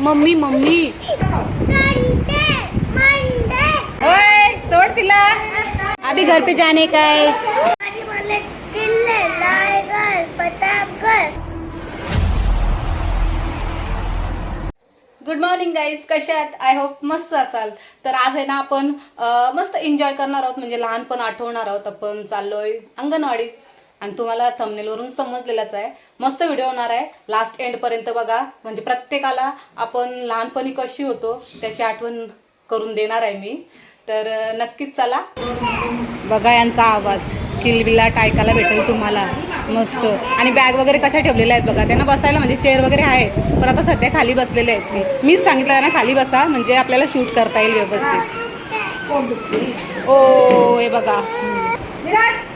Mummy mummy. ओए सोड तिला. अभी घर पे जाने का है? गुड मॉर्निंग गाईज कशात आय होप मस्त असाल. तर आज आहे ना आपण मस्त एन्जॉय करणार आहोत. म्हणजे लहानपण आठवणार आहोत आपण. चाललोय अंगणवाडीत. आणि तुम्हाला थंबनेलवरून समजलेलंच आहे. मस्त व्हिडिओ होणार आहे. लास्ट एंड पर्यंत बघा. म्हणजे प्रत्येकाला आपण लहानपणी कशी होतो त्याची आठवण करून देणार आहे मी. तर नक्कीच चला. बघा यांचा आवाज. किलबिलाट ऐकायला भेटेल तुम्हाला. मस्त. आणि बॅग वगैरे कशा ठेवलेल्या आहेत बघा. त्यांना बसायला म्हणजे चेअर वगैरे आहेत. पण आता सध्या खाली बसलेले आहेत ते. मीच सांगितलं त्यांना खाली बसा. म्हणजे आपल्याला शूट करता येईल व्यवस्थित. ओ हे बघा.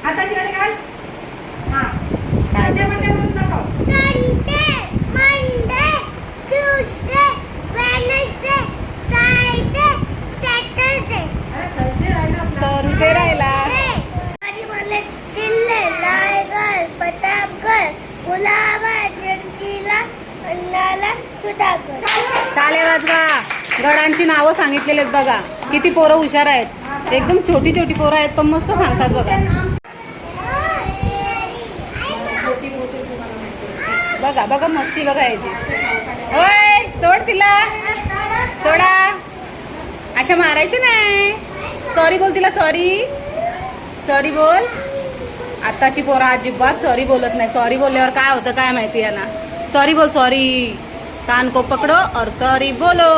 आता संडे मंडे म्हणून नको अरे थर्सडे राहिलं आपलं. तर उभे राहिला टाळ्या वाजवा. गडांची नावं सांगितलेली आहेत बघा. किती पोरं हुशार आहेत. एकदम छोटी छोटी पोरं आहेत पण मस्त सांगतात बघा. बघा बघा मस्ती बघा याची. होय सोड तिला. सोडा. अच्छा मारायचं नाही. सॉरी बोल तिला सॉरी सॉरी बोल. आत्ताची पोरं अजिबात सॉरी बोलत नाही. सॉरी बोलल्यावर काय होतं काय माहिती आहे ना सॉरी बोल सॉरी कान को पकडो और सॉरी बोलो.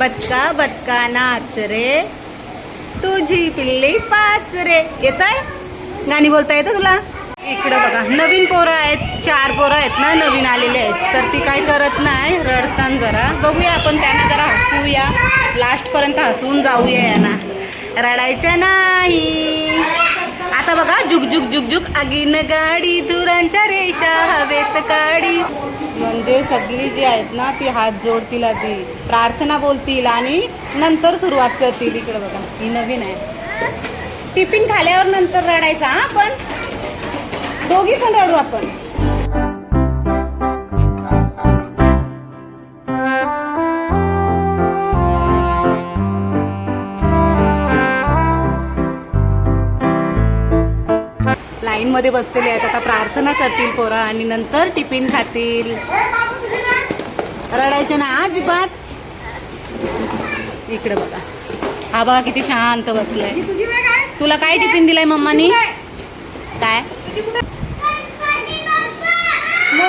बदका बदका नाच रे. तुझी पिल्ली पाच रे. येत आहे गाणी बोलता येतं तुला? इकडं बघा. नवीन पोरं आहेत चार पोरं आहेत ना नवीन आलेले आहेत. तर ती काय करत नाही रडताना जरा. बघूया आपण त्यांना जरा हसूया लास्टपर्यंत हसवून जाऊया यांना. रडायचं नाही. आता बघा जुग जुग जुग जुग. आगीन गाडी धुरांच्या रेषा हवेत काडी. म्हणजे सगळी जी आहेत ना ती हात जोडतील आधी. प्रार्थना बोलतील आणि नंतर सुरुवात करतील. इकडं बघा ही नवीन आहे. टिफिन खाल्यावर नंतर रडायचा हा पण दोघी पण रडू आपण. लाईन मध्ये बसलेले आहेत. आता प्रार्थना करतील पोरं आणि नंतर टिफिन खातील. रडायचे ना अजिबात. इकडे बघा. हा बघा किती शांत बसलाय. तुला काय टिफिन दिलाय मम्मानी? काय तुझी कुठे मोरया मोरया अबे टिफिन खोलो सब लोग टिफिन खोलो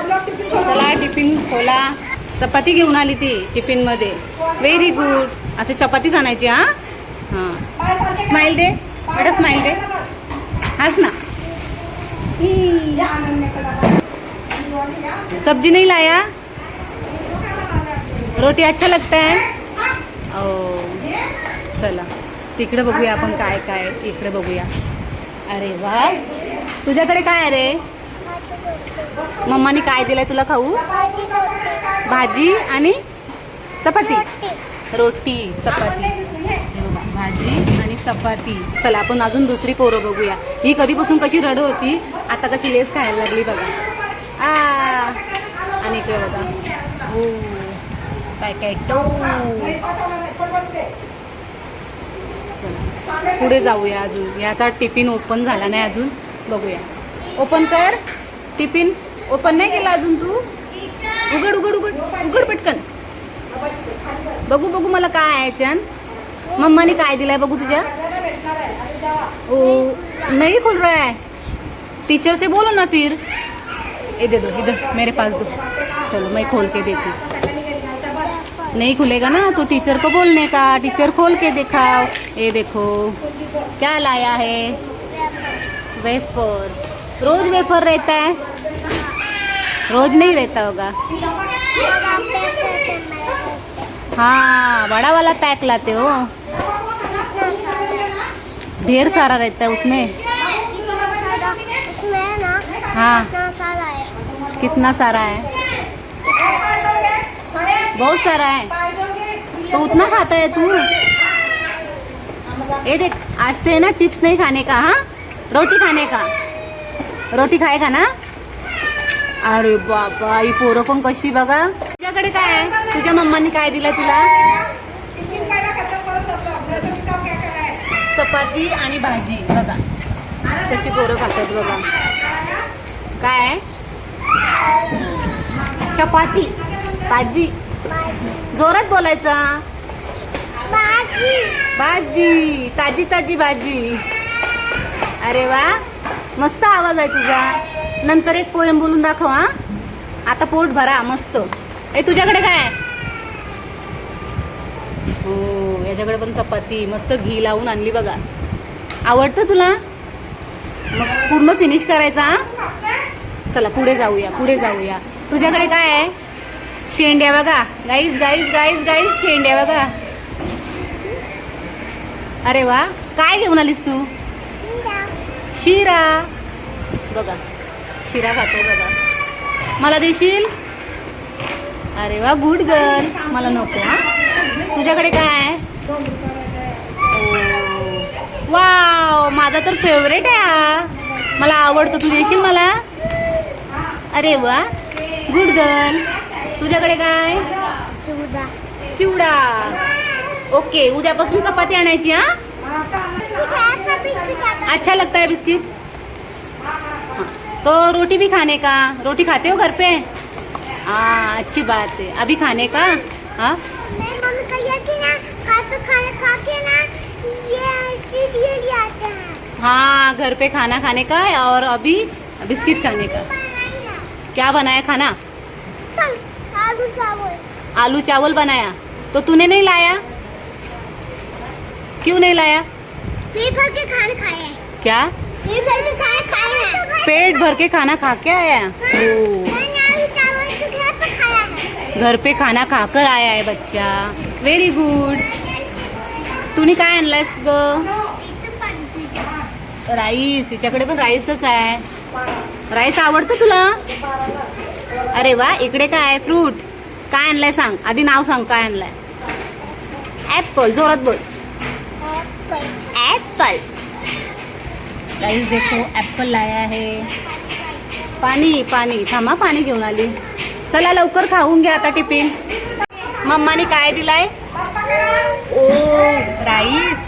चला टिफिन खोला. चपाती घेऊन आली ती टिफिनमध्ये व्हेरी गुड असे चपातीच आणायची हा? हा. स्माइल दे. बेटा स्माइल दे. हंस ना. सब्जी नहीं लाया? रोटी अच्छा लगता है? चला. तिकडे बघूया आपण काय काय इकडे बघूया. अरे वा. तुझ्याकडे काय रे? मम्मानी काय दिलंय तुला खाऊ? भाजी आणि चपाती. रोटी चपाती. भाजी आणि चपाती. चला आपण अजून दुसरी पोरं बघूया. ही कधीपासून कशी रड होती आता कशी लेस खायला लागली बघा. आ. आणि इकडे बघा. हो. पॅकेटो चला. पुढे जाऊया अजून. याचा टिफिन ओपन झाला नाही अजून. बघूया. ओपन कर. टिफिन ओपन नाही केला अजून तू? उघड उघड उघड. उघड पटकन. बघू बघू मला काय आहे याच्यान मम्माने काय दिलाय बघू तुझ्या? ओ नहीं खुल रहा है टीचर से बोलो ना फिर. ये दे दो इधर. मेरे पास दो. चलो मैं खोल के देखती नहीं खुलेगा ना तो टीचर को बोलने का। टीचर खोल के दिखाओ। ये देखो क्या लाया है? वेफर रोज वेफर रहता है? रोज नहीं रहता होगा? हाँ बड़ा वाला पैक लाते हो? ढेर सारा रहता है उसमें। हाँ। कितना सारा है? बहुत सारा है। तो उतना खाता है तू। ये देख आज से ना चिप्स नहीं खाने का हाँ? रोटी खाने का। रोटी खाएगा ना? अरे बाबा ही पोरं पण कशी बघा तुझ्याकडे काय आहे? तुझ्या मम्मानी काय दिलं तुला? चपाती आणि भाजी बघा. कशी पोरं खातात बघा. काय चपाती भाजी. जोरात बोलायचा. भाजी. ताजी ताजी भाजी. अरे वा. मस्त आवाज आहे तुझा. नंतर एक पोयम बोलून दाखव हा. आता पोट भरा मस्त. ए तुझ्याकडे काय आहे? हो याच्याकडे पण चपाती मस्त घी लावून आणली बघा. आवडतं तुला? मग पूर्ण फिनिश करायचा चला पुढे जाऊया पुढे जाऊया. तुझ्याकडे काय आहे? शेंड्या बघा. गाईस गाईस गाईस गाईस शेंड्या बघा. अरे वा काय घेऊन आलीस तू? शिरा. बघा शिरा खाते बघा. मला देशील? अरे वा गुड गर्ल मला नको हा. तुझ्याकडे काय वाव माझा तर फेवरेट आहे हा. मला आवडतं. तू देशील मला? अरे वा. गुड गर्ल तुझ्याकडे काय? चिवडा. ओके उद्यापासून चपाती आणायची हा? अच्छा लगता है. बिस्किट तो रोटी भी खाने का? रोटी खाते हो घर पे? हाँ अच्छी बात है. अभी खाने का हाँ। हाँ घर पे खाना खाने का है और अभी बिस्किट खाने का। क्या बनाया खाना? आलू चावल। आलू चावल बनाया। तो तूने नहीं लाया? क्यों नहीं लाया? पेट भर के खाना खाए हैं। क्या? पेट भर के खाना खाए हैं। पेट भर के खाना खा के आया घर खाया है। पे खाना खाकर आया आहे बच्चा। व्हेरी गुड तुम्ही काय आणलायस ग राईस हिच्याकडे पण राईसच आहे. राईस आवडतं तुला? अरे वा इकडे काय आहे? फ्रूट काय आणलंय सांग. आधी नाव सांग काय आणलाय. ॲपल जोरात बोल. ॲपल राईस देखो ॲपल लाया आहे. पाणी पाणी. थांबा पाणी घेऊन आली. चला लवकर खाऊन घ्या आता टिफिन. मम्माने काय दिलाय? ओ राईस.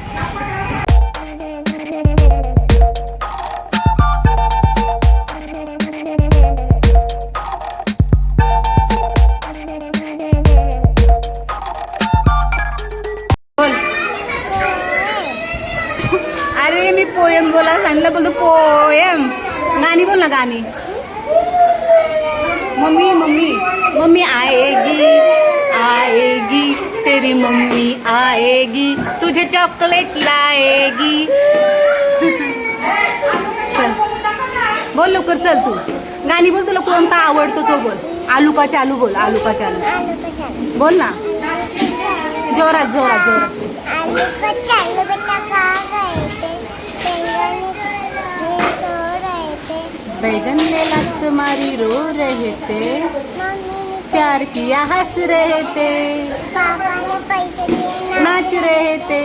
चॉकलेट लाएगी। चल. बोल लवकर चल तू. गाणी बोल तुला कोणता आवडतो तो बोल. आलू का चालू बोल आलू का चालू. आलू बोल ना. जोरात जोरात जोरात. बैगन ने लात मारी रो रहे थे प्यार किया हंस रहे थे पापा ने पैसे नाच रहे थे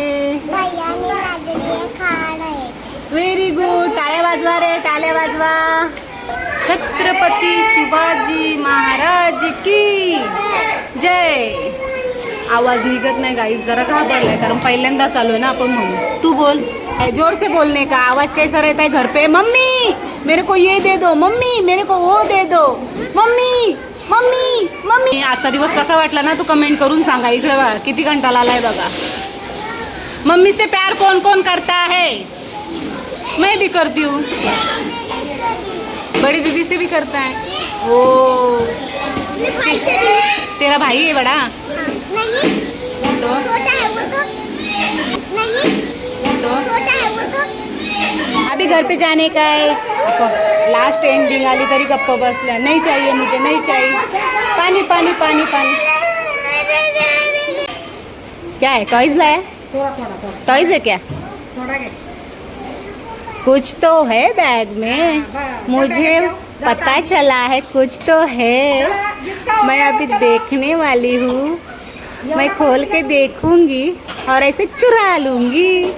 व्हेरी गुड टाळ्या वाजवा रे टाळ्या वाजवा. छत्रपती शिवाजी महाराज की जय. आवाज निघत नाही गाईस जरा घाबरलाय कारण पहिल्यांदा चालू आहे ना आपण म्हणून. तू बोल. जोर से बोलने का? आवाज कैसा रहता है घर पे? मम्मी मेरे को ये दे दो. मम्मी मेरे को वो दे दो. Mummy mummy. मम्मी! आजचा दिवस कसा वाटला ना तू कमेंट करून सांगा. इकडे बघा किती घंटा आलाय बघा. मम्मी से प्यार कौन कौन करता है मैं भी करती हूँ. बड़ी दीदी से भी करता है. ओ अपने भाई से भी तेरा भाई है बड़ा नहीं. तो छोटा है वो तो. नहीं. तो छोटा है वो तो. अभी घर पे जाने का है? लास्ट एंडिंग आली तरी गप्प बसल्या. नहीं चाहिए मुझे नहीं चाहिए. पानी पानी पानी पानी. क्या है? टॉयज लाया? थोड़ा थोड़ा थोड़ा. टॉयज है क्या? कुछ तो है बैग में. मुझे पता चला है. कुछ तो है. मैं अभी देखने वाली हूँ. मैं खोल के देखूँगी और ऐसे चुरा लूँगी.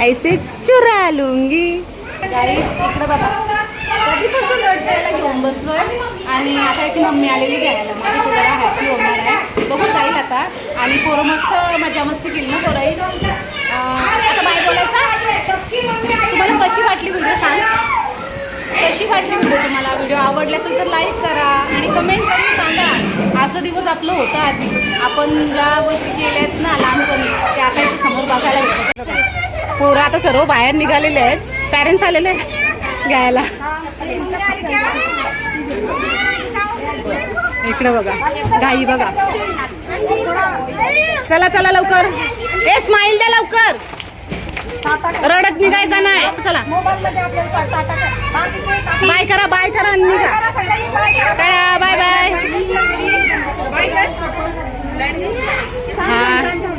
ऐसे चुरा लुंगी. गाई इकडे बघा. कधीपासून रडते याला घेऊन बसलोय आणि आता याची मम्मी आलेली घ्यायला. माझी तो जरा हॅपी होणार आहे. बघू जाईल आता. आणि पोरं मस्त मजा मस्ती केली ना पोराई आता बाय बोलायचा? तुम्हाला कशी वाटली व्हिडिओ सांग. कशी वाटली व्हिडिओ तुम्हाला? व्हिडिओ आवडला असेल तर लाईक करा आणि कमेंट करून सांगा. असं दिवस आपलं होतं आधी. आपण ज्या गोष्टी केल्या आहेत ना लहानपणी त्या आता समोर बघायला पोरं आता सर्व बाहेर निघालेले आहेत. पॅरेंट्स आलेले घ्यायला. इकडे बघा घाई बघा. चला चला लवकर. ए स्माईल द्या लवकर. रडत निघायचा नाही. चला. बाय करा बाय करा निघा. बाय बाय हा.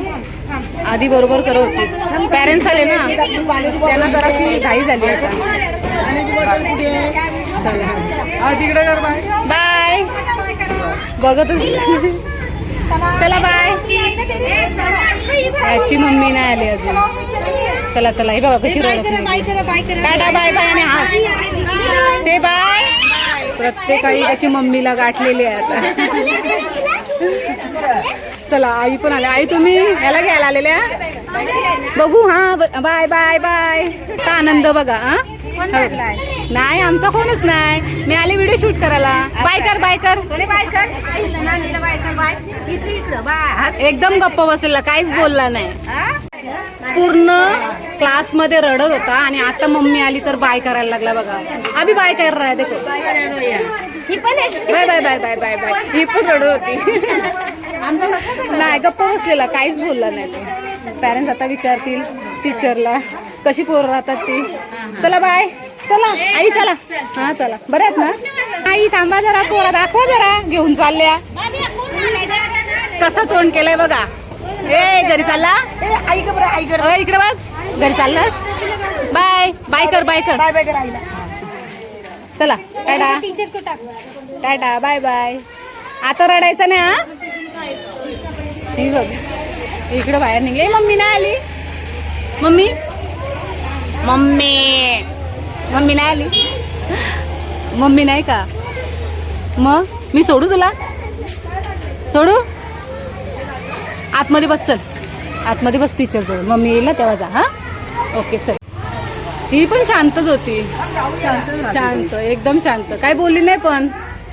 आधी बरोबर करत होती. पॅरेंट्स आले ना. त्यांना जराशी घाई झाली आता. तिकडे कर बाय. बाय. बघतच. चला बाय. याची मम्मी नाही आली अजून. चला चला. हे बघा कशी. टाटा बाय बाय आणि हा ते बाय प्रत्येकाही त्याची मम्मीला गाठलेली आहे आता. चला आई पण आल्या. आई तुम्ही? याला घ्यायला आलेल्या? बघू हा बाय बाय बाय. का आनंद बघा हा. नाही आमचा कोणच नाही. मी आले व्हिडिओ शूट करायला. बाय कर बाय कर. एकदम गप्प बसलेला काहीच बोलला नाही. पूर्ण क्लासमध्ये रडत होता आणि आता मम्मी आली तर बाय करायला लागला बघा. आम्ही बाय कर रहा है देखो. Bye bye bye bye bye bye. ही पण रडत होती. नाही गप्प बसलेला काहीच बोलला नाही तो. पॅरेंट्स आता विचारतील टीचरला कशी पोरं राहतात ती. चला बाय चला आई चला. हा चला. बरं आहेत ना? आई थांबा जरा पोरा दाखवा जरा. घेऊन चालल्या. कसं तोंड केलंय बघा. ए घरी चालला? आई का बरं आई कर इकडे बघ. घरी चाललास? बाय बाय कर बाय कर. बाय बाय कर आईला. चला टाटा. टीचर को टाक. टाटा बाय बाय आता रडायचं नाही हा? ही बघ. इकडं बाहेर निघले. मम्मी नाही आली. मम्मी? मम्मी. मम्मी नाही आली. मम्मी नाही का? मग? मी सोडू तुला? सोडू? आतमध्ये बस चल. आतमध्ये बस टीचर जवळ. मम्मी येईल ना तेव्हा जा. हा? ओके चल. ही पण शांतच होती. शांत एकदम शांत. काय बोलली नाही पण?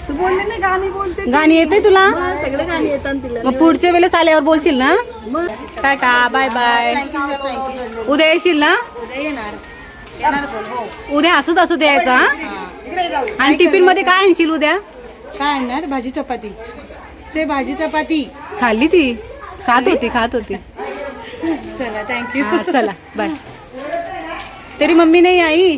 तू बोलले ना गाणी बोलते गाणी येते तुला? सगळे गाणी येतात तिला. मग पुढच्या वेळेस आल्यावर बोलशील ना? टाटा बाय बाय उद्या येशील ना? उद्या हसत हसत यायचं हा. आणि टिफिनमध्ये काय आणशील उद्या? काय आणणार? भाजी चपाती. से भाजी चपाती. खाल्ली ती? खात होती खात होती. चला थँक्यू हा, चला बाय तेरी मम्मी नाही आई?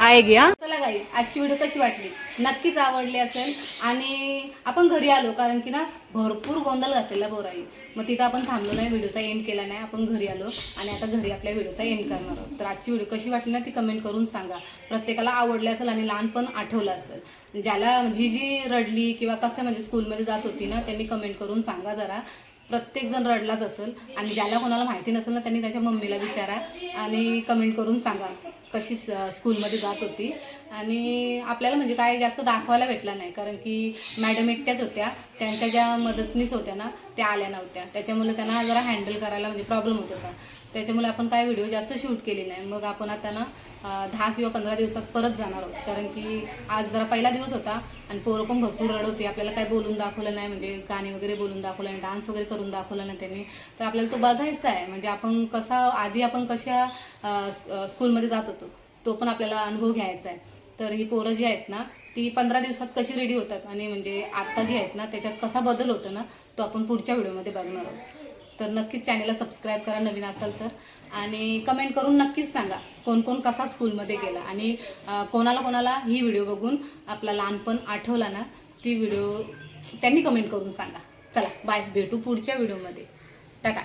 आएगी हा चला गाई आजची व्हिडिओ कशी वाटली? नक्कीच आवडली असेल. आणि आपण घरी आलो कारण की ना भरपूर गोंधळ घातलेला बोराई मग तिथं आपण थांबलो नाही व्हिडिओचा एंड केला नाही. आपण घरी आलो आणि आता घरी आपल्या व्हिडिओचा एंड करणार आहोत. तर आजची व्हिडिओ कशी वाटली ना ती कमेंट करून सांगा. प्रत्येकाला आवडली असेल आणि लहानपण आठवलं असेल. ज्याला जी जी रडली किंवा कसं म्हणजे स्कूलमध्ये जात होती ना त्यांनी कमेंट करून सांगा जरा. प्रत्येक जण रडलाच असेल. आणि ज्याला कोणाला माहिती नसेल ना त्यांनी त्याच्या मम्मीला विचारा आणि कमेंट करून सांगा. कशी स- स्कूलमध्ये जात होती. आणि आपल्याला म्हणजे काय जास्त दाखवायला भेटलं नाही. कारण की मॅडम एकट्याच होत्या. त्यांच्या ज्या मदतनीस होत्या ना त्या आल्या नव्हत्या. त्याच्यामुळे त्यांना जरा हँडल करायला म्हणजे प्रॉब्लेम होत होता. त्याच्यामुळे आपण काय व्हिडिओ जास्त शूट केले नाही. मग आपण आता ना दहा किंवा पंधरा दिवसात परत जाणार आहोत. कारण की आज जरा पहिला दिवस होता आणि पोरं पण भरपूर रड होती. आपल्याला काय बोलून दाखवलं नाही म्हणजे गाणे वगैरे बोलून दाखवलं नाही डान्स वगैरे करून दाखवलं नाही त्यांनी. तर आपल्याला तो बघायचा आहे. म्हणजे आपण कसा आधी आपण कशा स्कूलमध्ये जात होतो तो पण आपल्याला अनुभव घ्यायचा आहे. तर ही पोरं जी आहेत ना ती पंधरा दिवसात कशी रेडी होतात? आणि म्हणजे आत्ता जी आहेत ना त्याच्यात कसा बदल होतो ना तो आपण पुढच्या व्हिडिओमध्ये बघणार आहोत. तर नक्कीच चॅनेलला सबस्क्राईब करा नवीन असाल तर. आणि कमेंट करून नक्कीच सांगा कोण कोण कसा स्कूलमध्ये गेला. आणि कोणाला कोणाला ही व्हिडिओ बघून आपला लहानपण आठवला ना ती व्हिडिओ त्यांनी कमेंट करून सांगा. चला बाय भेटू पुढच्या व्हिडिओमध्ये टाटा.